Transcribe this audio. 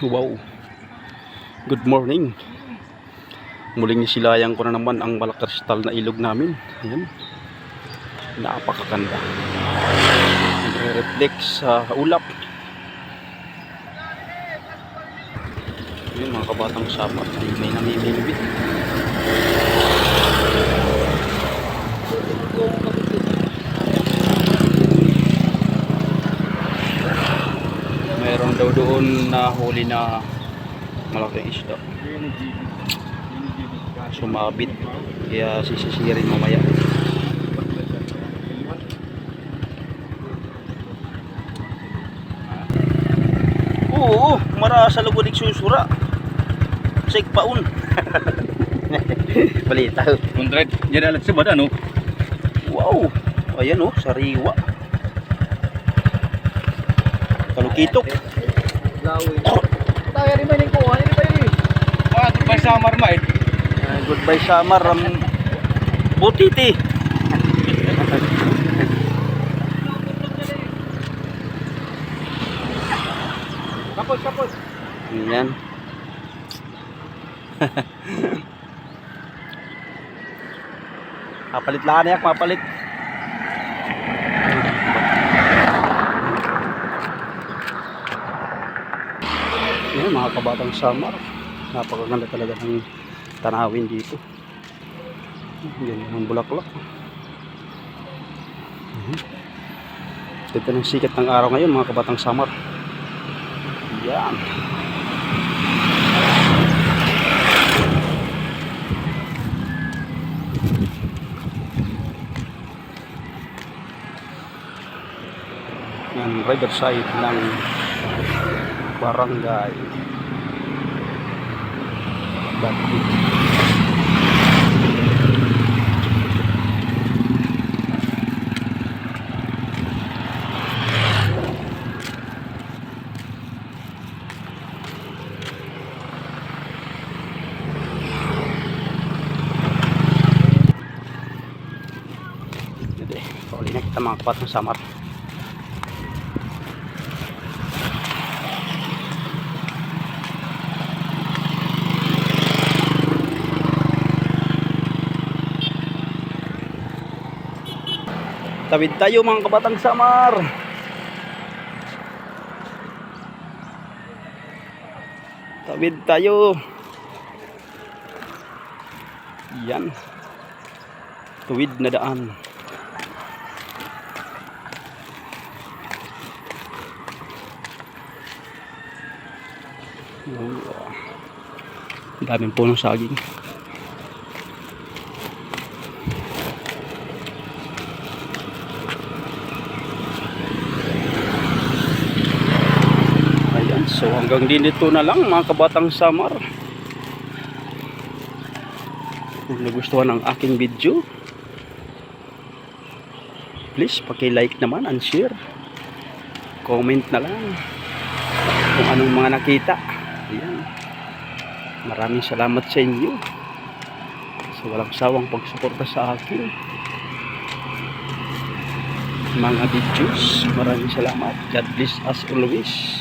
Wow. Good morning. Muling nisilayan ko na naman ang malakristal na ilog namin. Ayan. Napakaganda. Nagre-reflect sa ulap. Yun mga kabatang sapat ay may namimilibit. Daw doon na huli na malaking isda. Sumabit. Kaya sisisirin mamaya. Oo, mara sa lubod susura. Sik paun. Balita. Kundret, jadi alat sebad ano? Wow. Ayan oh, sariwa. Kalukitok. Tayo rin ba yung kuha? Hindi ba yun? Wah, tu pa samar maid. Ah, goodbye summer. Um, butiti. Kapos, kapos. Ayan. Kapalit lang na yak, mapalit. Yan, mga kabatang summer. Napakaganda talaga ng tanawin dito. Yan, ang bulaklak. Mhm. Ganda ng sikat ng araw ngayon, mga kabatang summer. Yan. Yan, riverside ng barangay. Bati. Hindi, pauli na kita mga kapat ng samar. Tawid tayo mga kabatang samar. Tawid tayo. Yan. Tuwid na daan. Daming punong saging. Hanggang dito na lang mga kabatang samar. Kung nagustuhan ang aking video, please paki-like naman and share. Comment na lang kung anong mga nakita. Ayan. Maraming salamat sa inyo sa walang sawang pagsuporta sa akin. Mga videos, maraming salamat. God bless us always.